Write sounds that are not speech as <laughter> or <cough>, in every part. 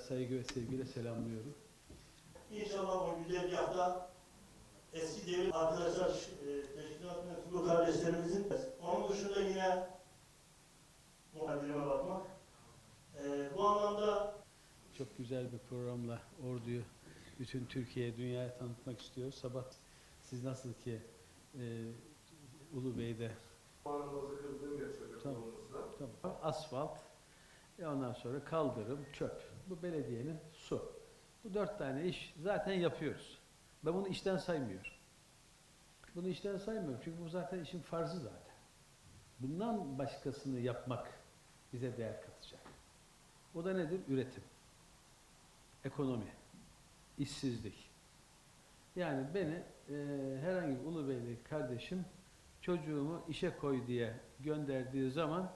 saygı ve sevgiyle selamlıyorum. İnşallah o güzel bir hafta eski devir arkadaşlar e, teşkilat mensubu kardeşlerimizin onun dışında yine muhabirime bakmak. E, bu anlamda Çok güzel bir programla orduyu bütün Türkiye'ye, dünyaya tanıtmak istiyoruz. Sabah siz nasıl ki e, Ulu Bey'de Puanımızı kırdığım geçiyor Tamam. tamam, asfalt, e ondan sonra kaldırım, çöp. Bu belediyenin su. Bu dört tane iş zaten yapıyoruz. Ben bunu işten saymıyorum. Bunu işten saymıyorum çünkü bu zaten işin farzı zaten. Bundan başkasını yapmak bize değer katacak. O da nedir? Üretim. Ekonomi. işsizlik. Yani beni e, herhangi bir Ulubeyli kardeşim çocuğumu işe koy diye gönderdiği zaman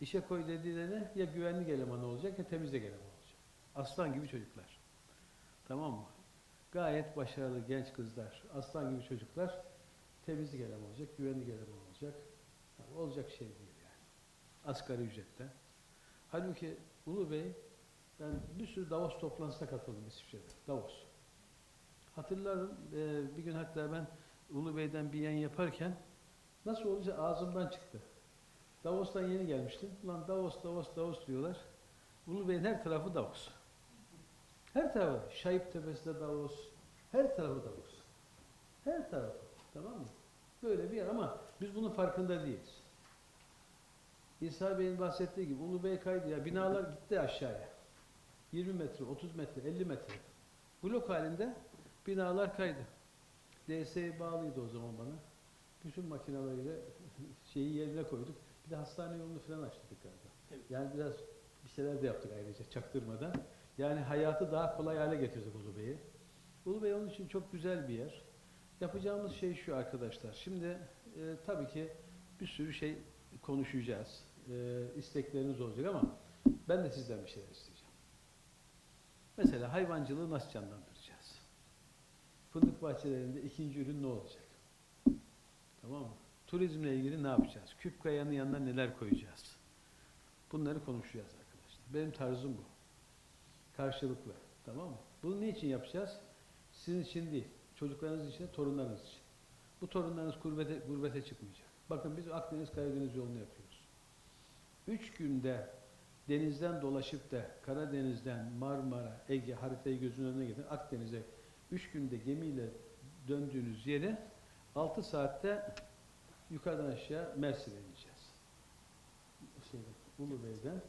işe koy dediği de ne? Ya güvenlik elemanı olacak ya temizlik elemanı olacak. Aslan gibi çocuklar. Tamam mı? Gayet başarılı genç kızlar, aslan gibi çocuklar temizlik elemanı olacak, güvenlik elemanı olacak. Yani olacak şey değil yani. Asgari ücrette. Halbuki Ulu Bey, ben bir sürü Davos toplantısına katıldım İsviçre'de. Davos. Hatırlarım e, bir gün hatta ben Ulu Bey'den bir yayın yaparken nasıl olunca ağzımdan çıktı. Davos'tan yeni gelmiştim. Ulan Davos, Davos, Davos diyorlar. Ulu Bey'in her tarafı Davos. Her tarafı. Şahip Tepesi'de Davos. Her tarafı Davos. Her tarafı. Tamam mı? Böyle bir yer ama biz bunun farkında değiliz. İsa Bey'in bahsettiği gibi Ulu Bey kaydı ya binalar gitti aşağıya. 20 metre, 30 metre, 50 metre. Blok halinde binalar kaydı. DS'ye bağlıydı o zaman bana. Bütün makineleriyle <laughs> şeyi yerine koyduk. Bir de hastane yolunu falan açtık yukarıda. Evet. Yani biraz bir şeyler de yaptık ayrıca çaktırmadan. Yani hayatı daha kolay hale getirdik Ulu Bey'i. Ulu Bey onun için çok güzel bir yer. Yapacağımız şey şu arkadaşlar. Şimdi e, tabii ki bir sürü şey konuşacağız. E, istekleriniz olacak ama ben de sizden bir şeyler isteyeceğim. Mesela hayvancılığı nasıl canlandıracağız? Fındık bahçelerinde ikinci ürün ne olacak? Tamam mı? Turizmle ilgili ne yapacağız? Küp kayanın yanına neler koyacağız? Bunları konuşacağız arkadaşlar. Benim tarzım bu. Karşılıklı. Tamam mı? Bunu ne için yapacağız? Sizin için değil. Çocuklarınız için, torunlarınız için. Bu torunlarınız gurbete, gurbete çıkmayacak. Bakın biz Akdeniz Karadeniz yolunu yapıyoruz. Üç günde denizden dolaşıp da Karadeniz'den Marmara, Ege haritayı gözünün önüne getirin. Akdeniz'e üç günde gemiyle döndüğünüz yere altı saatte yukarıdan aşağı Mersin'e ineceğiz. Şeyde, Ulubey'den,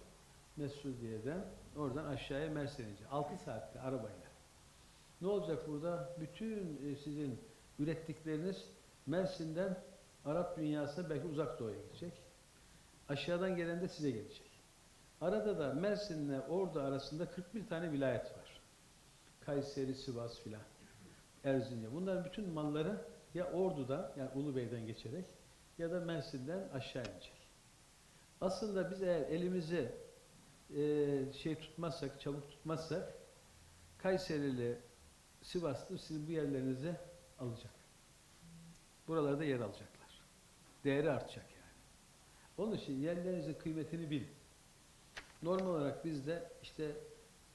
Mesudiye'den oradan aşağıya Mersin'e ineceğiz. Altı saatte arabayla. Ne olacak burada? Bütün e, sizin ürettikleriniz Mersin'den Arap dünyasına belki uzak doğuya gidecek. Aşağıdan gelen de size gelecek. Arada da Mersin'le Ordu arasında 41 tane vilayet var. Kayseri, Sivas filan. Erzincan. Bunların bütün malları ya Ordu'da yani Ulubey'den geçerek ya da Mersin'den aşağı inecek. Aslında biz eğer elimizi e, şey tutmazsak, çabuk tutmazsak Kayserili, Sivaslı sizin bu yerlerinizi alacak. Buralarda yer alacaklar. Değeri artacak yani. Onun için yerlerinizin kıymetini bilin. Normal olarak bizde işte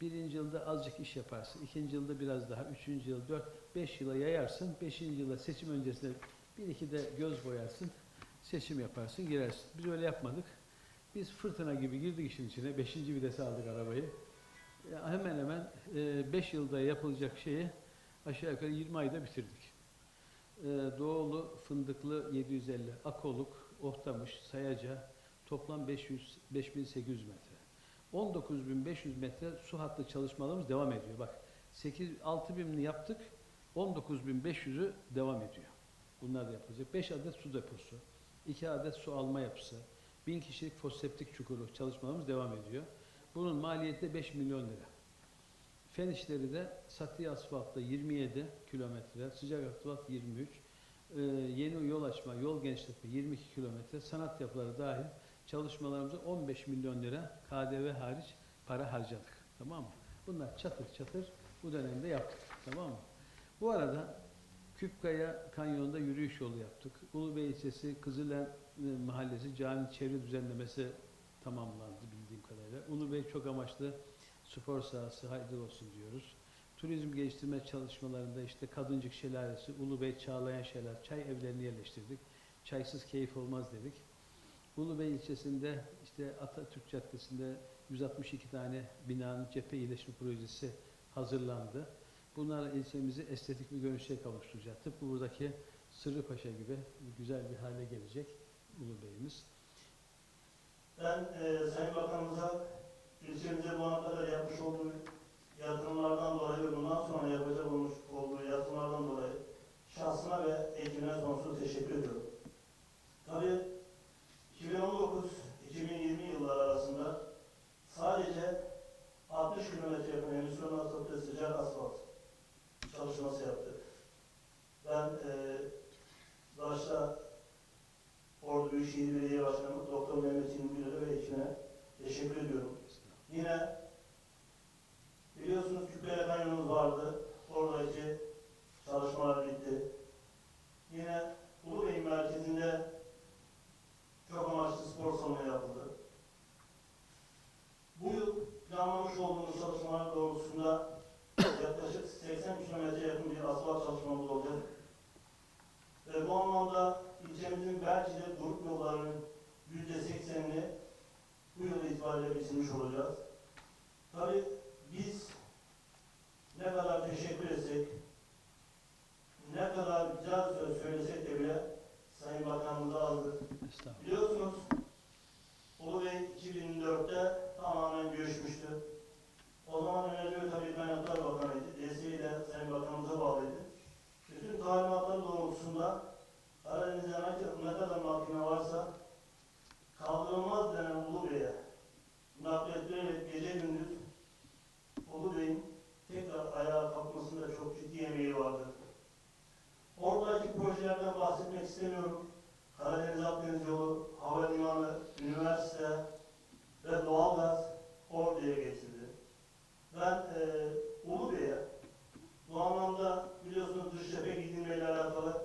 birinci yılda azıcık iş yaparsın, ikinci yılda biraz daha, üçüncü yıl, dört, beş yıla yayarsın, beşinci yılda seçim öncesinde bir iki de göz boyarsın, seçim yaparsın, girersin. Biz öyle yapmadık. Biz fırtına gibi girdik işin içine, beşinci vitese aldık arabayı. Ya hemen hemen 5 yılda yapılacak şeyi aşağı yukarı 20 ayda bitirdik. E, Doğulu, Fındıklı 750, Akoluk, Ohtamış, Sayaca toplam 500, 5800 metre. 19.500 metre su hattı çalışmalarımız devam ediyor. Bak 8, 6000'ini yaptık, 19.500'ü devam ediyor. Bunlar da yapılacak. 5 adet su deposu, 2 adet su alma yapısı, 1000 kişilik foseptik çukuru çalışmalarımız devam ediyor. Bunun maliyeti de 5 milyon lira. Fen işleri de sati asfaltta 27 kilometre, sıcak asfalt 23, ee, yeni yol açma, yol genişletme 22 kilometre, sanat yapıları dahil çalışmalarımıza 15 milyon lira KDV hariç para harcadık. Tamam mı? Bunlar çatır çatır bu dönemde yaptık. Tamam mı? Bu arada Küpkaya Kanyonu'nda yürüyüş yolu yaptık. Ulubey ilçesi Kızılen e, Mahallesi cami çevre düzenlemesi tamamlandı bildiğim kadarıyla. Ulubey çok amaçlı spor sahası hayırlı olsun diyoruz. Turizm geliştirme çalışmalarında işte Kadıncık Şelalesi, Ulubey Çağlayan Şelal, çay evlerini yerleştirdik. Çaysız keyif olmaz dedik. Ulubey ilçesinde işte Atatürk Caddesi'nde 162 tane binanın cephe iyileşme projesi hazırlandı. Bunlar ilçemizi estetik bir görünüşe kavuşturacak. Tıpkı buradaki Sırrıpaşa gibi güzel bir hale gelecek Ulubey'imiz. Ben e, Sayın Bakanımıza ilçemize bu ana kadar yapmış olduğu yatırımlardan dolayı ve bundan sonra yapacak olmuş olduğu yatırımlardan dolayı şahsına ve ekibine sonsuz teşekkür ediyorum. Tabii 2019-2020 yılları arasında sadece 60 kilometre yakın emisyon asfalt ve sıcak asfalt çalışması yaptık. Ben e, başta Ordu Büyükşehir Belediye Başkanı Doktor Mehmet İlgül'e ve ekibine teşekkür ediyorum. Yine biliyorsunuz Küpere Kanyonumuz vardı. Oradaki çalışmalar bitti. Yine Ulubey merkezinde çok amaçlı spor salonu yapıldı. Bu yıl planlamış olduğumuz çalışmalar doğrultusunda yaklaşık 80 kilometre yakın bir asfalt çalışmamız olacak. Ve bu anlamda ilçemizin belki de grup yollarının yüzde seksenini bu yıl itibariyle bitirmiş olacağız. Tabii biz ne kadar teşekkür etsek, ne kadar güzel söz söylesek de bile Sayın Bakanımıza azdır. Estağfurullah. Biliyorsunuz Ulu Bey 2004'te tamamen göçmüştü. O zaman Enerji ve Tabii Kaynaklar Bakanı'ydı. Desteği de Sayın Bakanımıza bağlıydı. Bütün talimatlar doğrultusunda Karadeniz'de ne, ne kadar makine varsa kaldırılmaz denen Ulu Bey'e naklettirerek gece gündüz Ulu Bey'in tekrar ayağa kalkmasında çok ciddi emeği vardır. Oradaki projelerden bahsetmek istemiyorum. Karadeniz Akdeniz yolu, havalimanı, üniversite ve doğalgaz Ordu'ya getirdi. Ben e, Ulu Bey'e bu anlamda biliyorsunuz Dışcephe gidilmeyle alakalı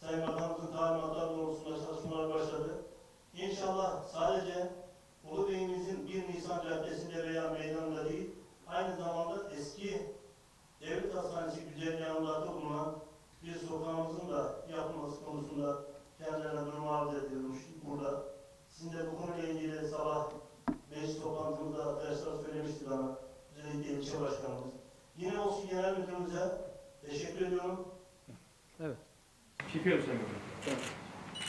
Sayın Bakanımızın talimatları doğrultusunda çalışmalar başladı. İnşallah sadece Ulu Bey'imizin 1 Nisan Caddesi'nde veya meydanında değil, aynı zamanda eski Devlet Hastanesi güzergahında bulunan bir sokağımızın da yapılması konusunda kendilerine durumu arz edilmiş burada. Sizin de bu konuyla ilgili sabah meclis toplantımızda arkadaşlar söylemişti bana. Özellikle ilçe başkanımız. Yine olsun genel müdürümüze teşekkür ediyorum. Evet. Çekiyorum sen bunu.